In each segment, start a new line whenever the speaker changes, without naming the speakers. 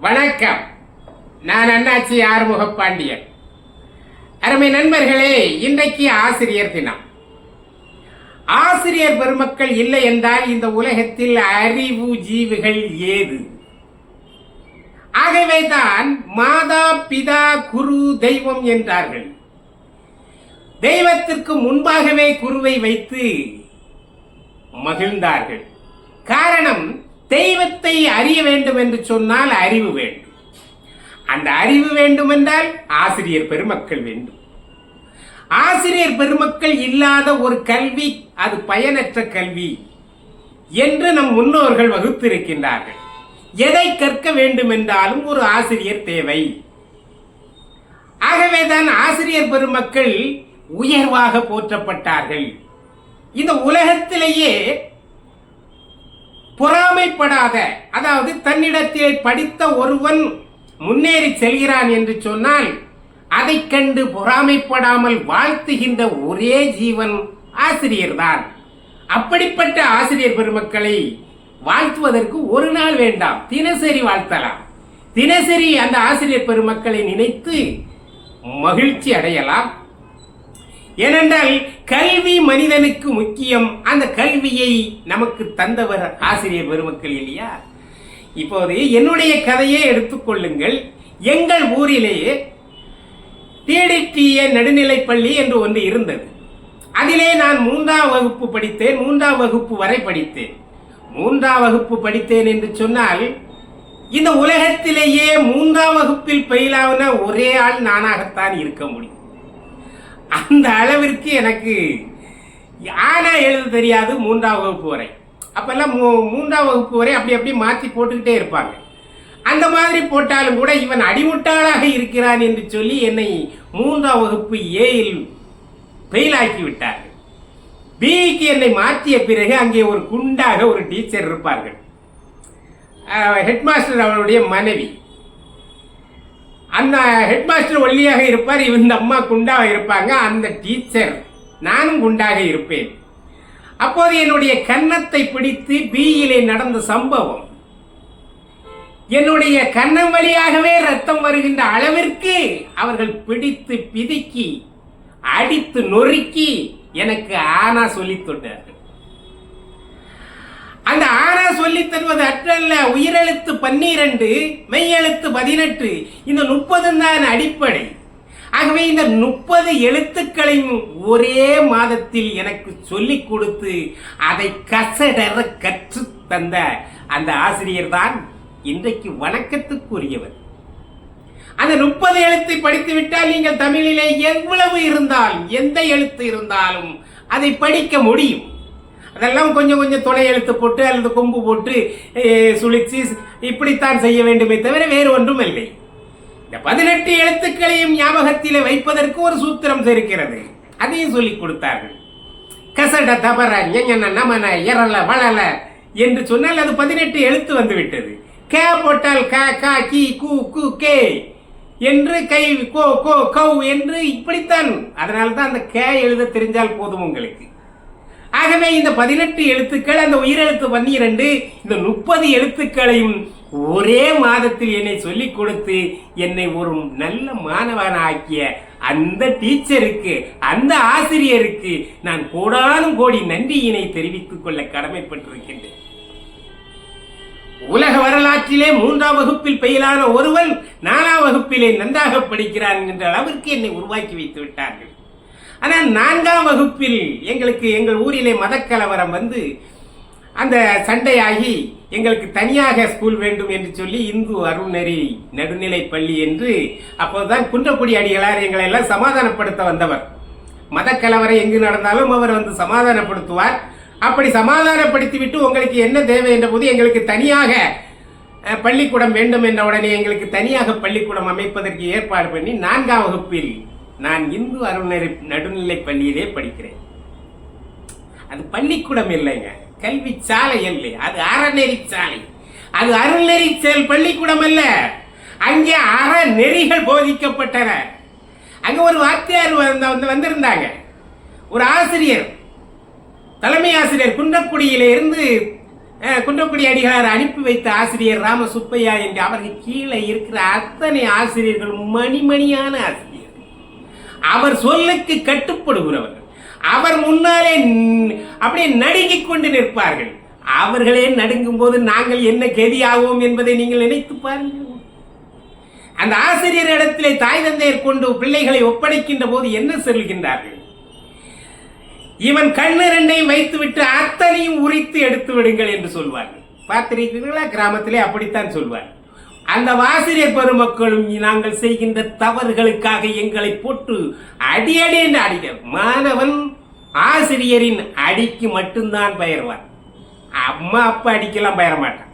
வணக்கம். நான் அண்ணாச்சி ஆறுமுக பாண்டியன். அருமை நண்பர்களே இன்றைக்கு ஆசிரியர் தினம். ஆசிரியர் பெருமக்கள் இல்லை என்றால் இந்த உலகத்தில் அறிவு ஜீவிகள் ஏது? ஆகவே தான் மாதா பிதா குரு தெய்வம் என்றார்கள். தெய்வத்திற்கு முன்பாகவே குருவை வைத்து மகிழ்ந்தார்கள். காரணம் தெய்வத்தை அறிய வேண்டும் என்று சொன்னால் அறிவு வேண்டும். அந்த அறிவு வேண்டுமென்றால் ஆசிரியர் பெருமக்கள் வேண்டும். ஆசிரியர் பெருமக்கள் இல்லாத ஒரு கல்வி அது பயனற்ற கல்வி என்று நம் முன்னோர்கள் வகுத்திருக்கின்றார்கள். எதை கற்க வேண்டுமென்றாலும் ஒரு ஆசிரியர் தேவை. ஆகவேதான் ஆசிரியர் பெருமக்கள் உயர்வாக போற்றப்பட்டார்கள். இந்த உலகத்திலேயே பொறாமைப்படாத அதாவது தன்னிடத்திலே படித்த ஒருவன் முன்னேறி செல்கிறான் என்று சொன்னால் அதைக் கண்டு பொறாமைப்படாமல் வாழ்த்துகின்ற ஒரே ஜீவன் ஆசிரியர்தான். அப்படிப்பட்ட ஆசிரியர் பெருமக்களை வாழ்த்துவதற்கு ஒரு நாள் வேண்டாம் தினசரி வாழ்த்தலாம். தினசரி அந்த ஆசிரியர் பெருமக்களை நினைத்து மகிழ்ச்சி அடையலாம். ஏனென்றால் கல்வி மனிதனுக்கு முக்கியம். அந்த கல்வியை நமக்கு தந்தவர் ஆசிரியர் பெருமக்கள் இல்லையா? இப்போது என்னுடைய கதையை எடுத்துக்கொள்ளுங்கள் எங்கள் ஊரிலேயே டிடிடிஏ நடுநிலைப்பள்ளி என்று ஒன்று இருந்தது. அதிலே நான் மூன்றாம் வகுப்பு படித்தேன் மூன்றாம் வகுப்பு வரை படித்தேன். மூன்றாம் வகுப்பு படித்தேன் என்று சொன்னால் இந்த உலகத்திலேயே மூன்றாம் வகுப்பில் பயிலான ஒரே ஆள் நானாகத்தான் இருக்க முடியும். அந்த அளவிற்கு எனக்கு யானை எழுத தெரியாது மூன்றாம் வகுப்பு வரை. அப்பெல்லாம் மூ- மூன்றாம் வகுப்பு வரை அப்படி அப்படி மாற்றி போட்டுக்கிட்டே இருப்பாங்க. அந்த மாதிரி போட்டாலும் கூட இவன் அடிமுட்டாளாக இருக்கிறான் என்று சொல்லி என்னை மூன்றாம் வகுப்பு ஏயில் ஃபெயிலாக்கி விட்டார்கள். பிக்கு என்னை மாற்றிய பிறகு அங்கே ஒரு குண்டாக ஒரு டீச்சர் இருப்பார்கள். ஹெட்மாஸ்டர் அவருடைய மனைவி. அந்த ஹெட்மாஸ்டர் ஒல்லியாக இருப்பார் இந்த அம்மா குண்டாக இருப்பாங்க அந்த டீச்சர் நானும் குண்டாக இருப்பேன். அப்போது என்னுடைய கன்னத்தை பிடித்து பியிலே நடந்த சம்பவம். என்னுடைய கன்னம் வழியாகவே ரத்தம் வருகின்ற அளவிற்கு அவர்கள் பிடித்து பிதுக்கி அடித்து நொறுக்கி எனக்கு ஆனா சொல்லித் தொட்டார் அந்த ஆனா சொல்லி தருவது அற்றல்ல உயிரெழுத்து பன்னிரண்டு மெய்யெழுத்து பதினெட்டு இந்த முப்பது தான் அடிப்படை. ஆகவே இந்த முப்பது எழுத்துக்களையும் ஒரே மாதத்தில் எனக்கு சொல்லிக் கொடுத்து அதை கசடர கற்று தந்த அந்த ஆசிரியர் தான் இன்றைக்கு வணக்கத்துக்குரியவர். அந்த முப்பது எழுத்தை படித்து விட்டால் நீங்கள் தமிழிலே எவ்வளவு இருந்தாலும் எந்த எழுத்து இருந்தாலும் அதை படிக்க முடியும். அதெல்லாம் கொஞ்சம் கொஞ்சம் துணை எழுத்து போட்டு அல்லது கொம்பு போட்டு eh, சுழிச்சு இப்படித்தான் செய்ய வேண்டுமே தவிர வேறு ஒன்றும் இல்லை. இந்த பதினெட்டு எழுத்துக்களையும் ஞாபகத்தில் வைப்பதற்கு ஒரு சூத்திரம் இருக்கிறது அதையும் சொல்லிக் கொடுத்தார்கள். கசட தபர நமன எரல வளல என்று சொன்னால் அது பதினெட்டு எழுத்து வந்து விட்டது கே போட்டால் க க கி கு கு கே என்று கை கோ கோ கௌ என்று இப்படித்தான். அதனால தான் அந்த கே எழுத தெரிஞ்சால் போதும் உங்களுக்கு. ஆகவே இந்த பதினெட்டு எழுத்துக்கள் அந்த உயிரெழுத்து பன்னிரண்டு இந்த முப்பது எழுத்துக்களையும் ஒரே மாதத்தில் என்னை சொல்லிக் கொடுத்து என்னை ஒரு நல்ல மாணவனாக்கிய அந்த டீச்சருக்கு அந்த ஆசிரியருக்கு நான் கோடானும் கோடி நன்றியினை தெரிவித்துக் கொள்ள கடமைப்பட்டிருக்கின்றேன். உலக வரலாற்றிலே மூன்றாம் வகுப்பில் பெயிலான ஒருவன் நாலாம் வகுப்பிலே நன்றாக படிக்கிறான் என்ற அளவிற்கு என்னை உருவாக்கி வைத்து விட்டார்கள். ஆனால் நான்காம் வகுப்பில் எங்களுக்கு எங்கள் ஊரிலே மதக்கலவரம் வந்து அந்த சண்டையாகி எங்களுக்கு தனியாக ஸ்கூல் வேண்டும் என்று சொல்லி இந்து அருள்நெறி நடுநிலை பள்ளி என்று அப்போதுதான் குன்றக்குடி அடிகளார் எங்களை எல்லாம் சமாதானப்படுத்த வந்தவர். மதக்கலவரம் எங்கு நடந்தாலும் அவர் வந்து சமாதானப்படுத்துவார். அப்படி சமாதானப்படுத்திவிட்டு உங்களுக்கு என்ன தேவை என்ற போது எங்களுக்கு தனியாக பள்ளிக்கூடம் வேண்டும் என்ற உடனே எங்களுக்கு தனியாக பள்ளிக்கூடம் அமைப்பதற்கு ஏற்பாடு பண்ணி நான்காம் வகுப்பில் நான் இந்து அறநிலை நடுநிலை பள்ளியிலே படிக்கிறேன். அது பள்ளிக்கூடம் இல்லைங்க. கல்வி சாலை இல்லை. அது அறநெறி சாலை. அது அறநெறி செயல் பள்ளிக்கூடம் அல்ல. அங்கே அறநெறிகள் போதிக்கப்பட்டன. அங்கே ஒரு வாத்தியார் வந்து வந்து வந்திருந்தாங்க. ஒரு ஆசிரியர். தலைமை ஆசிரியர் குன்றக்குடியில இருந்து குன்றக்குடி அடிகளார் அனுப்பி வைத்த ஆசிரியர் ராம சுப்பையா என்று அவருக்கு கீழே இருக்கிற அத்தனை ஆசிரியர்கள் மணிமணியான ஆசிரியர் அவர் சொல்லுக்கு கட்டுப்படுகிறவர்கள். அவர் முன்னாலே அப்படியே நடுங்கிக் கொண்டு நிற்பார்கள். அவர்களே நடுங்கும் போது நாங்கள் என்ன கெதியாவோம் என்பதை நீங்கள் நினைத்து பாருங்கள். அந்த ஆசிரியர் இடத்திலே தாய் தந்தையர் கொண்டு பிள்ளைகளை ஒப்படைக்கின்ற போது என்ன சொல்கின்றார்கள்? இவன் கண்ணிரண்டையும் வைத்துவிட்டு அத்தனையும் உரித்து எடுத்து விடுங்கள் என்று சொல்வார்கள். பார்த்திருக்கிறீர்களா கிராமத்திலே அப்படித்தான் சொல்வார் அந்த ஆசிரியர் பெருமக்களும் நாங்கள் செய்கின்ற தவறுகளுக்காக எங்களை போட்டு அடி அடி என்று அடிக்க. மாணவன் ஆசிரியரின் அடிக்கு மட்டும்தான் பெயர்வான். அம்மா அப்பா அடிக்கெல்லாம் பெயர மாட்டான்.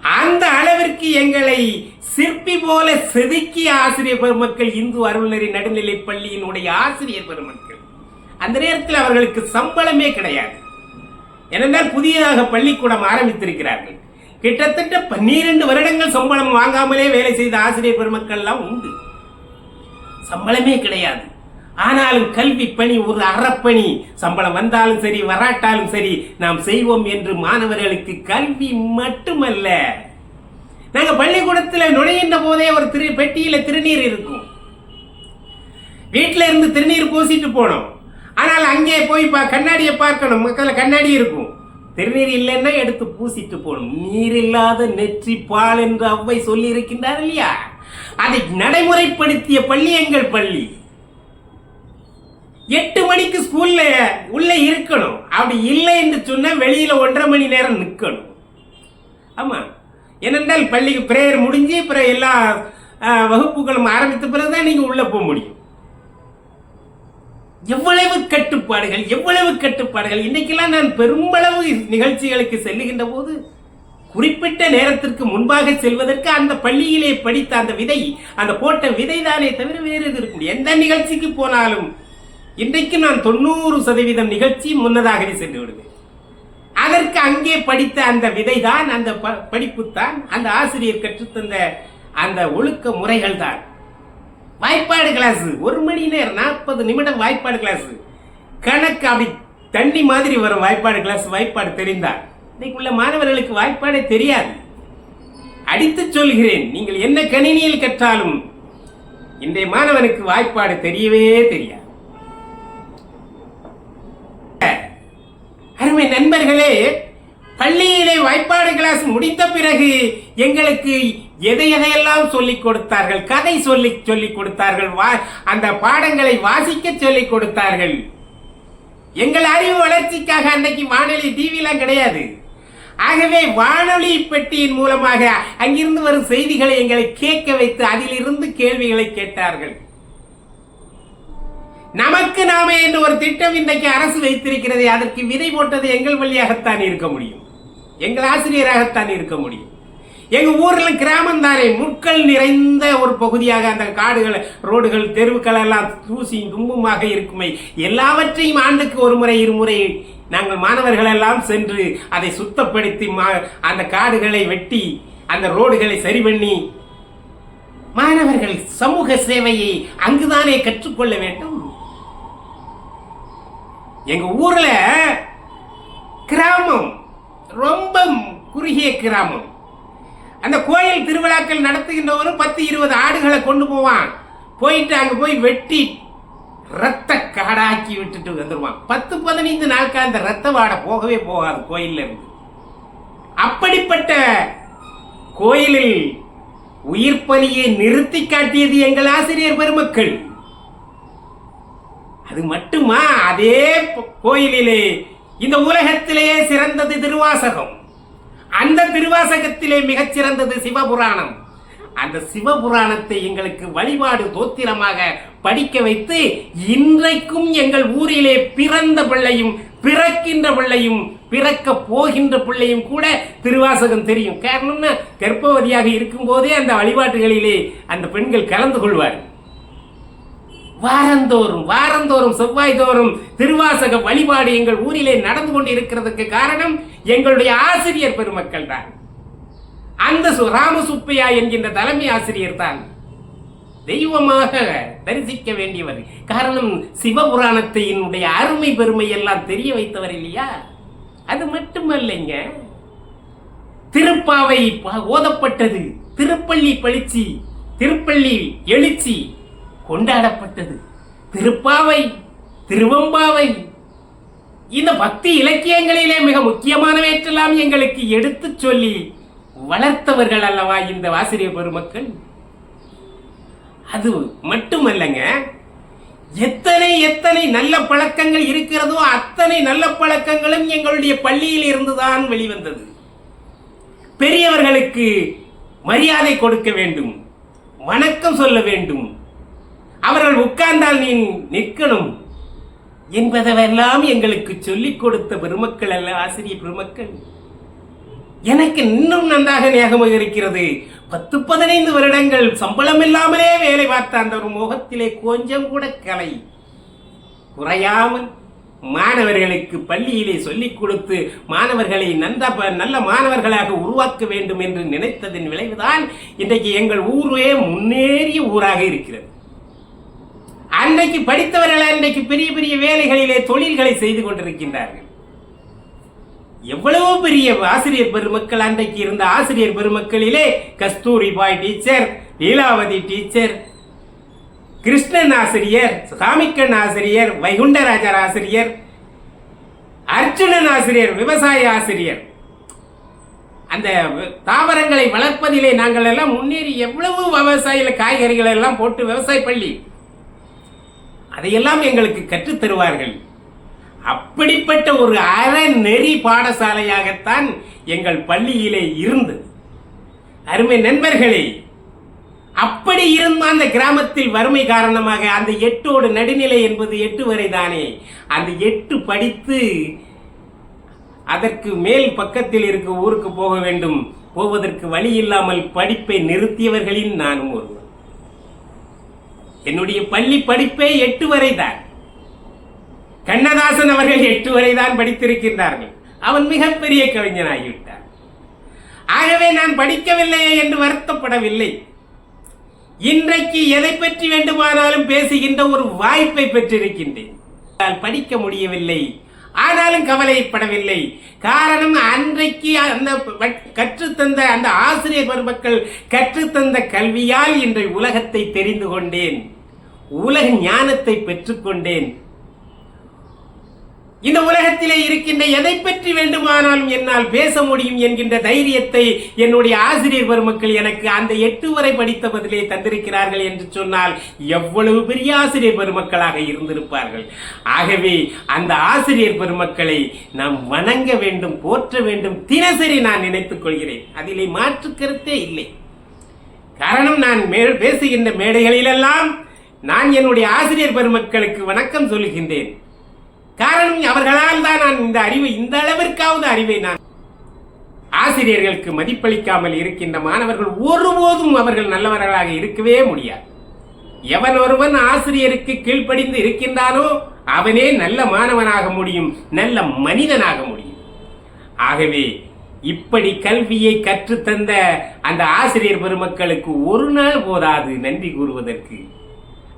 அந்த அளவிற்கு எங்களை சிற்பி போல செதுக்கிய ஆசிரியர் பெருமக்கள் இந்து அருள்நெறி நடுநிலை பள்ளியினுடைய ஆசிரியர் பெருமக்கள். அந்த நேரத்தில் அவர்களுக்கு சம்பளமே கிடையாது. ஏனென்றால் புதியதாக பள்ளிக்கூடம் ஆரம்பித்திருக்கிறார்கள். கிட்டத்தட்ட பன்னிரண்டு வருடங்கள் சம்பளம் வாங்காமலே வேலை செய்த ஆசிரியர் பெருமக்கள் எல்லாம் உண்டு. சம்பளமே கிடையாது. ஆனாலும் கல்வி பணி ஒரு அறப்பணி. சம்பளம் வந்தாலும் சரி வராட்டாலும் சரி நாம் செய்வோம் என்று மாணவர்களுக்கு கல்வி மட்டுமல்ல. நாங்க பள்ளிக்கூடத்தில் நுழைகின்ற போதே ஒரு திரு பெட்டியில திருநீர் இருக்கும். வீட்டில இருந்து திருநீர் பூசிட்டு போனோம். ஆனால் அங்கே போய் பா கண்ணாடியை பார்க்கணும். மக்கள் கண்ணாடி இருக்கும். திருநீர் இல்லைன்னா எடுத்து பூசிட்டு போகணும். நீர் இல்லாத நெற்றி பால் என்று அவ்வை சொல்லி இருக்கின்றார் இல்லையா? அதை நடைமுறைப்படுத்திய பள்ளி எங்கள் பள்ளி. எட்டு மணிக்கு ஸ்கூல்ல உள்ள இருக்கணும். அப்படி இல்லை என்று சொன்னா வெளியில ஒன்றரை மணி நேரம் நிற்கணும். ஆமா. ஏனென்றால் பள்ளிக்கு பிரேயர் முடிஞ்சு பிற எல்லா வகுப்புகளும் ஆரம்பித்த பிறகுதான் நீங்க உள்ள போக முடியும். எவ்வளவு கட்டுப்பாடுகள் எவ்வளவு கட்டுப்பாடுகள்? இன்னைக்கெல்லாம் நான் பெரும்பளவு நிகழ்ச்சிகளுக்கு செல்லுகின்ற போது குறிப்பிட்ட நேரத்திற்கு முன்பாக செல்வதற்கு அந்த பள்ளியிலே படித்த அந்த விதை அந்த போட்ட விதை தானே தவிர வேறு எது இருக்கும் எந்த நிகழ்ச்சிக்கு போனாலும் இன்றைக்கு நான் தொண்ணூறு சதவீதம் நிகழ்ச்சி முன்னதாகவே சென்று விடுவேன் அதற்கு அங்கே படித்த அந்த விதை தான் அந்த படிப்பு தான் அந்த ஆசிரியர் கற்றுத்தந்த அந்த ஒழுக்க முறைகள் தான் வாய்ப்பாடு கிளாஸ் ஒரு மணி நேரம் நாற்பது நிமிடம் வாய்ப்பாடு கிளாஸ் கணக்கு அப்படி தண்ணி மாதிரி வரும் வாய்ப்பாடு கிளாஸ் வாய்ப்பாடு தெரிந்தால். இன்னைக்கு உள்ள மாணவர்களுக்கு வாய்ப்பாடே தெரியாது. அடித்து சொல்கிறேன் நீங்கள் என்ன கணினியில் கற்றாலும் இன்றைய மாணவனுக்கு வாய்ப்பாடு தெரியவே தெரியாது. அருமை நண்பர்களே பள்ளியிலே வாய்ப்பாடு கிளாஸ் முடித்த பிறகு எங்களுக்கு எதை எதையெல்லாம் சொல்லிக் கொடுத்தார்கள்? கதை சொல்லி சொல்லிக் கொடுத்தார்கள். வா- அந்த பாடங்களை வாசிக்க சொல்லிக் கொடுத்தார்கள். எங்கள் அறிவு வளர்ச்சிக்காக அன்னைக்கு வானொலி டிவிலாம் கிடையாது. ஆகவே வானொலி பெட்டியின் மூலமாக அங்கிருந்து வரும் செய்திகளை எங்களை கேட்க வைத்து அதிலிருந்து கேள்விகளை கேட்டார்கள். நமக்கு நாமே என்று ஒரு திட்டம் இன்றைக்கு அரசு வைத்திருக்கிறது அதற்கு விதை போட்டது எங்கள் வழியாகத்தான் இருக்க முடியும். எங்கள் ஆசிரியராகத்தான் இருக்க முடியும். எங்கள் ஊரில் கிராமம் தானே முட்கள் நிறைந்த ஒரு பகுதியாக அந்த காடுகள் ரோடுகள் தெருவுகள் எல்லாம் தூசியும் தும்புமாக இருக்குமே. எல்லாவற்றையும் ஆண்டுக்கு ஒரு முறை இருமுறை நாங்கள் மாணவர்கள் எல்லாம் சென்று அதை சுத்தப்படுத்தி மா- அந்த காடுகளை வெட்டி அந்த ரோடுகளை சரி பண்ணி மாணவர்கள் சமூக சேவையை அங்குதானே கற்றுக்கொள்ள வேண்டும். எங்க ஊர்ல கிராமம் ரொம்ப குறுகிய கிராமம். அந்த கோயில் திருவிழாக்கள் நடத்துகின்றவரும் பத்து இருபது ஆடுகளை கொண்டு போவான். போயிட்டு அங்கே போய் வெட்டி ரத்த காடாக்கி விட்டுட்டு வந்துடுவான் பத்து பதினைந்து நாட்கள் அந்த ரத்த வாடை போகவே போகாது கோயில்ல இருந்து. அப்படிப்பட்ட கோயிலில் உயிர் பலியை நிறுத்தி காட்டியது எங்கள் ஆசிரியர் பெருமக்கள். அது மட்டுமா? அதே கோயிலிலே இந்த உலகத்திலேயே சிறந்தது திருவாசகம். அந்த திருவாசகத்திலே மிகச்சிறந்தது சிவபுராணம். அந்த சிவபுராணத்தை எங்களுக்கு வழிபாடு தோத்திரமாக படிக்க வைத்து இன்றைக்கும் எங்கள் ஊரிலே பிறந்த பிள்ளையும் பிறக்கின்ற பிள்ளையும் பிறக்க போகின்ற பிள்ளையும் கூட திருவாசகம் தெரியும். காரணம்னா கர்ப்பவதியாக இருக்கும்போதே அந்த வழிபாட்டுகளிலே அந்த பெண்கள் கலந்து கொள்வார். வாரந்தோறும் வாரந்தோறும் செவ்வாய் தோறும் திருவாசக வழிபாடு எங்கள் ஊரிலே நடந்து கொண்டு இருக்கிறதுக்கு காரணம் எங்களுடைய ஆசிரியர் பெருமக்கள் தான். அந்த ராமசுப்பையா என்கின்ற தலைமை ஆசிரியர் தான். தெய்வமாக தரிசிக்க வேண்டியவர். காரணம் சிவபுராணத்தினுடைய அருமை பெருமை எல்லாம் தெரிய வைத்தவர் இல்லையா? அது மட்டுமல்லைங்க. திருப்பாவை ஓதப்பட்டது. திருப்பள்ளி பழிச்சி திருப்பள்ளி எழுச்சி கொண்டாடப்பட்டது. திருப்பாவை திருவம்பாவை இந்த பக்தி இலக்கியங்களிலே மிக முக்கியமானவற்றெல்லாம் எங்களுக்கு எடுத்துச் சொல்லி வளர்த்தவர்கள் அல்லவா இந்த ஆசிரியர் பெருமக்கள்? அது மட்டுமல்லங்க எத்தனை எத்தனை நல்ல பழக்கங்கள் இருக்கிறதோ அத்தனை நல்ல பழக்கங்களும் எங்களுடைய பள்ளியில் இருந்துதான் வெளிவந்தது. பெரியவர்களுக்கு மரியாதை கொடுக்க வேண்டும் வணக்கம் சொல்ல வேண்டும். அவர்கள் உட்கார்ந்தால் நீ நிற்கணும். என்பதவெல்லாம் எங்களுக்கு சொல்லிக் கொடுத்த பெருமக்கள் அல்ல ஆசிரியர் பெருமக்கள். எனக்கு இன்னும் நன்றாக ஞாபகம் இருக்கிறது. பத்து பதினைந்து வருடங்கள் சம்பளம் இல்லாமலே வேலை பார்த்த அந்த ஒரு முகத்திலே கொஞ்சம் கூட கலை. குறையாமல் மாணவர்களுக்கு பள்ளியிலே சொல்லிக் கொடுத்து மாணவர்களை நந்த நல்ல மாணவர்களாக உருவாக்க வேண்டும் என்று நினைத்ததன் விளைவுதான் இன்றைக்கு எங்கள் ஊரே முன்னேறிய ஊராக இருக்கிறது. அன்றைக்கு படித்தவர்கள் அன்றைக்கு பெரிய பெரிய வேலைகளிலே தொழில்களை செய்து கொண்டிருக்கின்றார்கள். எவ்வளவு பெரிய ஆசிரியர் பெருமக்கள் அன்றைக்கு இருந்த ஆசிரியர் பெருமக்களிலே கஸ்தூரி பாய் டீச்சர் லீலாவதி டீச்சர் கிருஷ்ணன் ஆசிரியர் சாமிக்கன் ஆசிரியர் வைகுண்டராஜர் ஆசிரியர் அர்ஜுனன் ஆசிரியர் விவசாய ஆசிரியர். அந்த தாவரங்களை வளர்ப்பதிலே நாங்கள் எல்லாம் முன்னேறி எவ்வளவு விவசாயில காய்கறிகள் எல்லாம் போட்டு விவசாய பள்ளி அதையெல்லாம் எங்களுக்கு கற்றுத் தருவார்கள். அப்படிப்பட்ட ஒரு அறநெறி பாடசாலையாகத்தான் எங்கள் பள்ளியிலே இருந்தது. அருமை நண்பர்களே அப்படி இருந்த அந்த கிராமத்தில் வறுமை காரணமாக அந்த எட்டோடு நடுநிலை என்பது எட்டு வரை தானே? அந்த எட்டு படித்து அதற்கு மேல் பக்கத்தில் இருக்க ஊருக்கு போக வேண்டும். போவதற்கு வழி இல்லாமல் படிப்பை நிறுத்தியவர்களின் நானும் ஒரு என்னுடைய பள்ளி படிப்பே எட்டு வரை தான் கண்ணதாசன் அவர்கள் எட்டு வரை தான் படித்திருக்கின்றார்கள். அவன் மிகப்பெரிய கவிஞனாகிவிட்டார் ஆகவே நான் படிக்கவில்லையே என்று வருத்தப்படவில்லை. இன்றைக்கு எதை பற்றி வேண்டுமானாலும் பேசுகின்ற ஒரு வாய்ப்பை பெற்றிருக்கின்றேன். நான் படிக்க முடியவில்லை. ஆனாலும் கவலைப்படவில்லை. காரணம் அன்றைக்கு அந்த கற்றுத்தந்த அந்த ஆசிரியர் பெருமக்கள் கற்றுத்தந்த கல்வியால் இன்றைய உலகத்தை தெரிந்து கொண்டேன். உலக ஞானத்தை பெற்றுக்கொண்டேன். இந்த உலகத்திலே இருக்கின்ற எதை பற்றி வேண்டுமானாலும் என்னால் பேச முடியும் என்கின்ற தைரியத்தை என்னுடைய ஆசிரியர் பெருமக்கள் எனக்கு அந்த எட்டு வரை படித்த பதிலே தந்திருக்கிறார்கள் என்று சொன்னால் எவ்வளவு பெரிய ஆசிரியர் பெருமக்களாக இருந்திருப்பார்கள். ஆகவே அந்த ஆசிரியர் பெருமக்களை நாம் வணங்க வேண்டும் போற்ற வேண்டும் தினசரி நான் நினைத்துக் கொள்கிறேன். அதிலே மாற்று கருத்தே இல்லை. காரணம் நான் மே- பேசுகின்ற மேடைகளிலெல்லாம் நான் என்னுடைய ஆசிரியர் பெருமக்களுக்கு வணக்கம் சொல்லுகின்றேன். காரணம் அவர்களால் தான் நான் இந்த அறிவை இந்த அளவிற்காவது அறிவை நான் ஆசிரியர்களுக்கு மதிப்பளிக்காமல் இருக்கின்ற மாணவர்கள் ஒருபோதும் அவர்கள் நல்லவர்களாக இருக்கவே முடியாது. எவன் ஒருவன் ஆசிரியருக்கு கீழ்ப்படிந்து இருக்கின்றானோ அவனே நல்ல மாணவனாக முடியும் நல்ல மனிதனாக முடியும். ஆகவே இப்படி கல்வியை கற்றுத்தந்த அந்த ஆசிரியர் பெருமக்களுக்கு ஒரு நாள் போதாது நன்றி கூறுவதற்கு.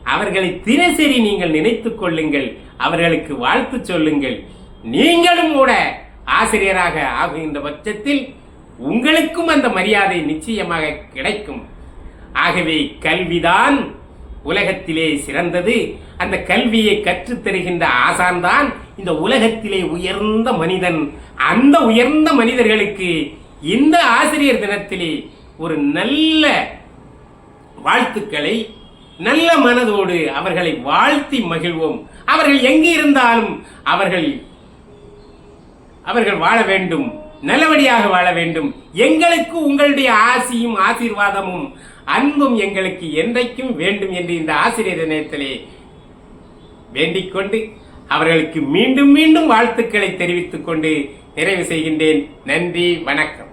அவர்களை தினசரி நீங்கள் நினைத்துக் கொள்ளுங்கள் அவர்களுக்கு வாழ்த்து சொல்லுங்கள். நீங்களும் கூட ஆசிரியராக ஆகுகின்ற பட்சத்தில் உங்களுக்கும் அந்த மரியாதை நிச்சயமாக கிடைக்கும். ஆகவே கல்விதான் உலகத்திலே சிறந்தது. அந்த கல்வியை கற்றுத் தருகின்ற ஆசான்தான் இந்த உலகத்திலே உயர்ந்த மனிதன். அந்த உயர்ந்த மனிதர்களுக்கு இந்த ஆசிரியர் தினத்திலே ஒரு நல்ல வாழ்த்துக்களை நல்ல மனதோடு அவர்களை வாழ்த்தி மகிழ்வோம். அவர்கள் எங்கு இருந்தாலும் அவர்கள் அவர்கள் வாழ வேண்டும் நல்லபடியாக வாழ வேண்டும். எங்களுக்கு உங்களுடைய ஆசியும் ஆசீர்வாதமும் அன்பும் எங்களுக்கு என்றைக்கும் வேண்டும் என்று இந்த ஆசிரியர் இணையத்திலே வேண்டிக் கொண்டு அவர்களுக்கு மீண்டும் மீண்டும் வாழ்த்துக்களை தெரிவித்துக் கொண்டு நிறைவு செய்கின்றேன். நன்றி வணக்கம்.